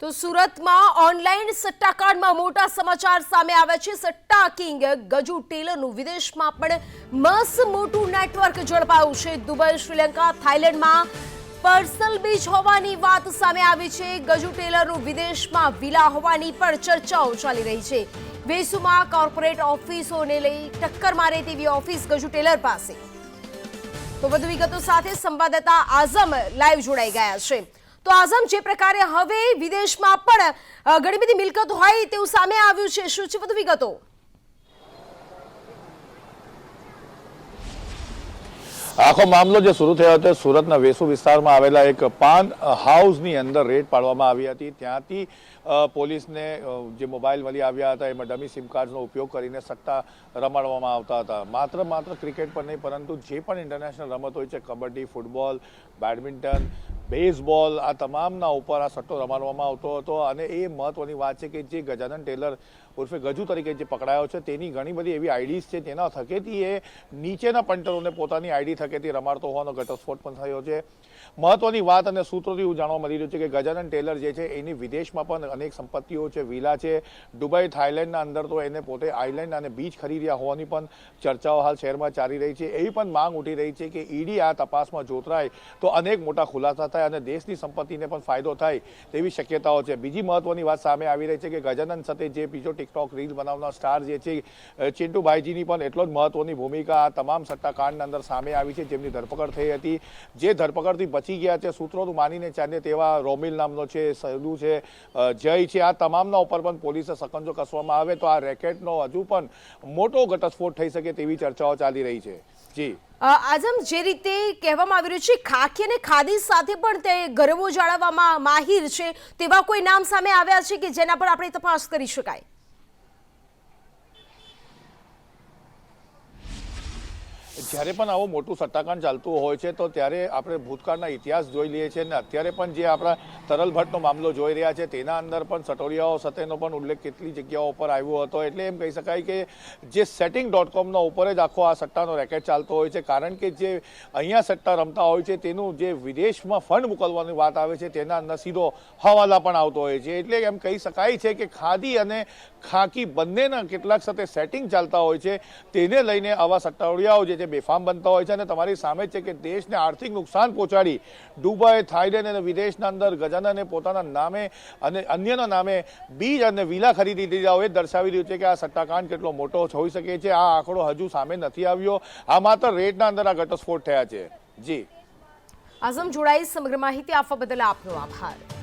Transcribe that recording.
તો સુરતમાં ઓનલાઈન સટ્ટાકાંડમાં મોટા સમાચાર સામે આવ્યા છે. સટ્ટા કિંગ ગજુ ટેલરનું વિદેશમાં પણ મસ્ત મોટું નેટવર્ક ઝડપાયું છે. દુબઈ, શ્રીલંકા, થાઇલેન્ડમાં પર્સનલ બીચ હોવાની વાત સામે આવી છે. ગજુ ટેલરનું વિદેશમાં વિલા હોવાની પણ ચર્ચાઓ ચાલી રહી છે. વેસુમાં કોર્પોરેટ ઓફિસોને લઈ ટક્કર મારે તેવી ઓફિસ ગજુ ટેલર પાસે. તો વધુ વિગતો સાથે સંવાદદાતા આઝમ લાઈવ જોડાઈ ગયા છે. તો આઝમ જે પ્રકારે હવે વિદેશમાં પણ ઘણી બધી મિલકત હોય તેવું સામે આવ્યું છે. શું છે વધુ વિગતો? આખો મામલો જે શરૂ થયો હતો, સુરતના વેસુ વિસ્તારમાં આવેલા એક પાન હાઉસની અંદર રેડ પાડવામાં આવી હતી. ત્યાંથી પોલીસને જે મોબાઈલ મળી આવ્યા હતા, એમાં ડમી સિમ કાર્ડનો ઉપયોગ કરીને સટ્ટા રમાડવામાં આવતા હતા. માત્ર માત્ર ક્રિકેટ પર નહીં, પરંતુ જે પણ ઇન્ટરનેશનલ રમત હોય છે, કબડ્ડી, ફૂટબોલ, બેડમિન્ટન બેઝબોલ આ તમામના ઉપર આ સટ્ટો રમાડવામાં આવતો હતો અને એ મહત્વની વાત છે કે જે ગજાનન ટેલર ઉર્ફે ગજુ તરીકે જે પકડાયો છે, તેની ઘણી બધી એવી આઈડીઝ છે. તેના થકેથી એ નીચેના પંટરોને પોતાની આઈડી થકેથી રમાડતો હોવાનો ઘટસ્ફોટ પણ થયો છે. મહત્વની વાત અને સૂત્રોથી એવું જાણવા મળી રહ્યું છે કે ગજાનન ટેલર જે છે, એની વિદેશમાં પણ અનેક સંપત્તિઓ છે, વિલા છે. દુબઈ, થાઇલેન્ડના અંદર તો એને પોતે આઇલેન્ડ અને બીચ ખરીદ્યા હોવાની પણ ચર્ચાઓ હાલ શહેરમાં ચાલી રહી છે. એવી પણ માંગ ઉઠી રહી છે કે ઈડી આ તપાસમાં જોતરાય તો અનેક મોટા ખુલાસા થાય. અને દેશની સંપત્તિને પણ ફાયદો થાય તેવી શક્યતાઓ છે. બીજી મહત્વની વાત સામે આવી રહી છે કે ગજાનંદ સાથે જે બીજો ટિકટોક રીલ બનાવનાર સ્ટાર જે છે ચિંટુભાઈજીની પણ એટલો જ મહત્વની ભૂમિકા આ તમામ સત્તાકાંડની અંદર સામે આવી છે જેમની ધરપકડ થઈ હતી. જે ધરપકડથી બચી ગયા છે, સૂત્રોનું માનીને ચાલે તેવા રોમિલ નામનો છે, સદુ છે જય છે, આ તમામના ઉપર પણ પોલીસે સકંજો કસવામાં આવે તો આ રેકેટનો હજુ પણ મોટો ઘટસ્ફોટ થઈ શકે તેવી ચર્ચાઓ ચાલી રહી છે. જી. આઝમ, જે રીતે કહેવામાં આવી રહ્યું છે, ખાખી અને ખાદી સાથે પણ તે ગરબો જાળવવામાં માહિર છે તેવા કોઈ નામ સામે આવ્યા છે કે જેના પર આપણે તપાસ કરી શકાય? જ્યારે પણ આવું મોટું સટ્ટાકાંડ ચાલતું હોય છે, તો ત્યારે આપણે ભૂતકાળના ઇતિહાસ જોઈ લઈએ છીએ અને અત્યારે પણ જે આપણા તરલ ભટ્ટનો મામલો જોઈ રહ્યા છે, તેના અંદર પણ સટોરિયાઓ સાથેનો પણ ઉલ્લેખ કેટલી જગ્યાઓ પર આવ્યો હતો. એટલે એમ કહી શકાય કે જે સેટિંગ ડોટ કોમના ઉપર જ આખો આ સટ્ટાનો રેકેટ ચાલતો હોય છે, કારણ કે જે અહીંયા સટ્ટા રમતા હોય છે, તેનું જે વિદેશમાં ફંડ મોકલવાની વાત આવે છે, તેના અંદર સીધો હવાલા પણ આવતો હોય છે. એટલે એમ કહી શકાય છે કે ખાદી અને ખાકી બંનેના કેટલાક સાથે સેટિંગ ચાલતા હોય છે, તેને લઈને આવા સટ્ટાવડિયાઓ જે બેફામ બનતા હોય છે અને તમારી સામે છે કે દેશને આર્થિક નુકસાન પહોંચાડી દુબઈ થાઇલેન્ડ અને વિદેશના અંદર ગજાનને પોતાના નામે અને અન્યના નામે બીજ અને વિલા ખરીદી દીધા હોય દર્શાવી રહ્યું છે કે આ સટ્ટાકાંડ કેટલો મોટો હોઈ શકે છે. આ આંકડો હજુ સામે નથી આવ્યો. આ માત્ર રેટના અંદર આ ઘટસ્ફોટ થયા છે. જી. આઝમ જોડાઈ, સમગ્ર માહિતી આપવા બદલ આપનો આભાર.